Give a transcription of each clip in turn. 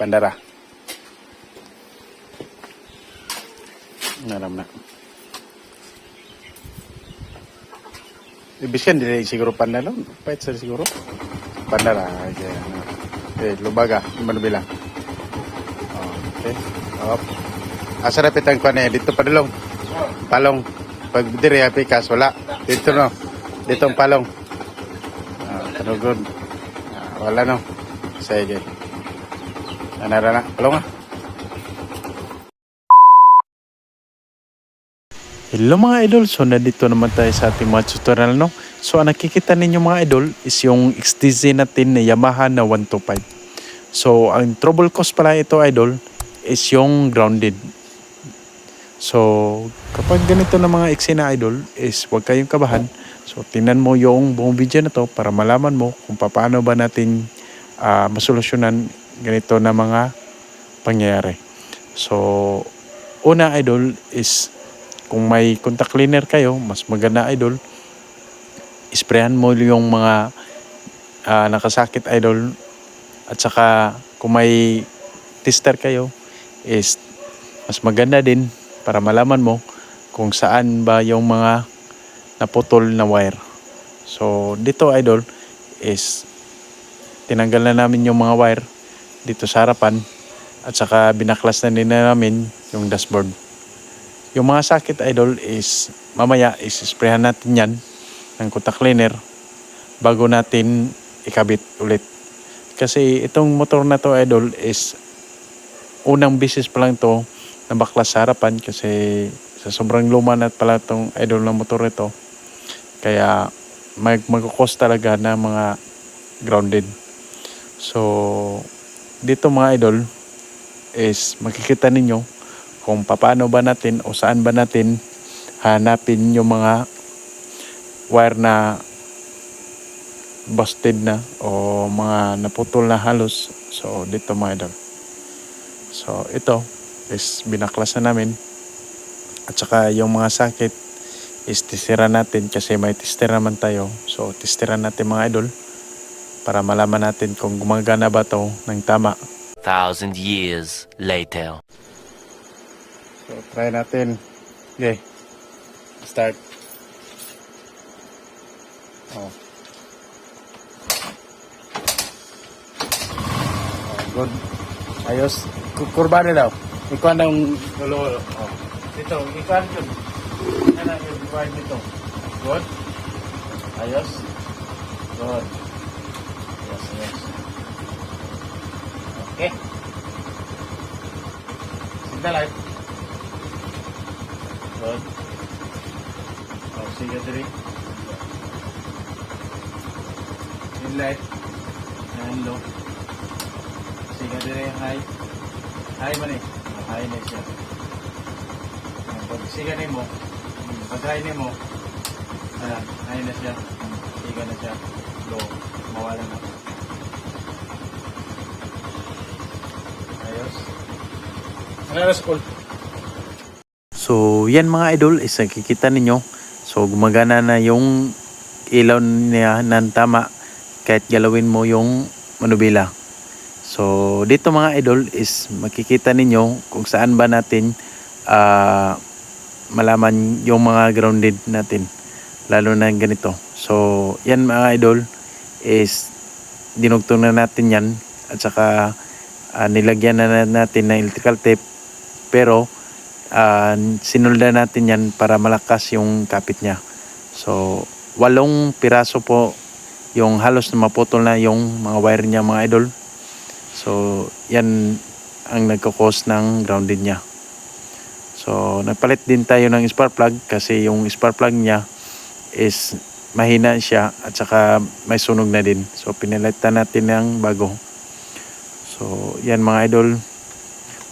Bandara. Naram na. Ibiskan din siguro pandara. Pahit sa siguro. Bandara. Okay. Okay, lubaga. Ano bilang? Okay. Op. Asa na pitang kwa niya? Dito padulong. Palong. Pag diri apikas, wala. Dito no. Dito ang palong. Ah, tanugod. Ah, wala no. Sige. Anara na. Palong ah. Hello mga idol, so nandito naman tayo sa ating mga tutorial no. So ang nakikita ninyo mga idol is yung XTZ natin na Yamaha na 125. So ang trouble cause pala ito idol is yung grounded. So kapag ganito na mga XC na idol is huwag kayong kabahan. So tingnan mo yung buong video na to para malaman mo kung paano ba natin ah, masolusyonan ganito na mga pangyayari. So una idol is kung may contact cleaner kayo, mas maganda idol, isprayan mo yung mga ah, nakasakit idol at saka kung may tester kayo is mas maganda din para malaman mo kung saan ba yung mga naputol na wire. So dito idol is tinanggal na namin yung mga wire dito sa harapan at saka binaklas na din na namin yung dashboard. Yung mga sakit idol is mamaya is sprayhan natin yan ng contact cleaner bago natin ikabit ulit. Kasi itong motor na to idol is unang business pa lang to na baklas sa harapan kasi sa sobrang luma na pala tong idol ng motor ito. Kaya mag magkukos talaga na mga grounded. So dito mga idol is makikita ninyo kung paano ba natin o saan ba natin hanapin yung mga wire na busted na o mga naputol na halos. So, dito mga idol. So, ito is binaklas na namin. At saka yung mga sakit is testira natin kasi may tester naman tayo. So, testira natin mga idol para malaman natin kung gumagana ba to ng tama. thousand years later. So, try natin. Okay. Start. Oh. oh good. Ayos. Ku- Kurba na daw. Ikuan ang lolo. Oh. Dito, ikuan yun. Ano na yung ikuan dito. Good. Ayos. Good. Yes, yes. Okay. Signal light. Good. Oh, sige diri. Green light. And low. Diri high. High man eh. High na siya. Pag sige ni mo, pag high mo, ayan, high na siya. Sige na siya. Low. Mawala na. Ano na school? So, yan mga idol, is nakikita ninyo. So, gumagana na yung ilaw niya ng tama kahit galawin mo yung manubila. So, dito mga idol is makikita ninyo kung saan ba natin ah, malaman yung mga grounded natin. Lalo na ganito. So, yan mga idol is dinugtong na natin yan at saka ah, nilagyan na natin ng electrical tape pero ah, sinulda natin yan para malakas yung kapit niya. So, walong piraso po yung halos na maputol na yung mga wire niya mga idol. So, yan ang nagkakos ng grounded niya. So, nagpalit din tayo ng spark plug kasi yung spark plug niya is mahina siya at saka may sunog na din. So, pinalitan natin ng bago. So, yan mga idol.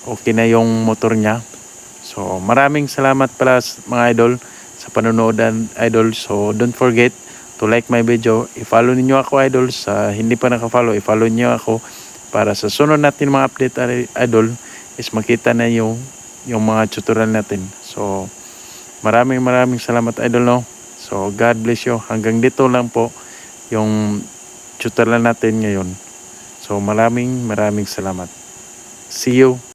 Okay na yung motor niya. So, maraming salamat pala mga idol sa panonood idol. So, don't forget to like my video. I-follow ninyo ako idol. Sa hindi pa naka-follow, i-follow niyo ako para sa sunod natin mga update idol is makita na yung yung mga tutorial natin. So, maraming maraming salamat idol no. So, God bless you. Hanggang dito lang po yung tutorial natin ngayon. So, maraming maraming salamat. See you.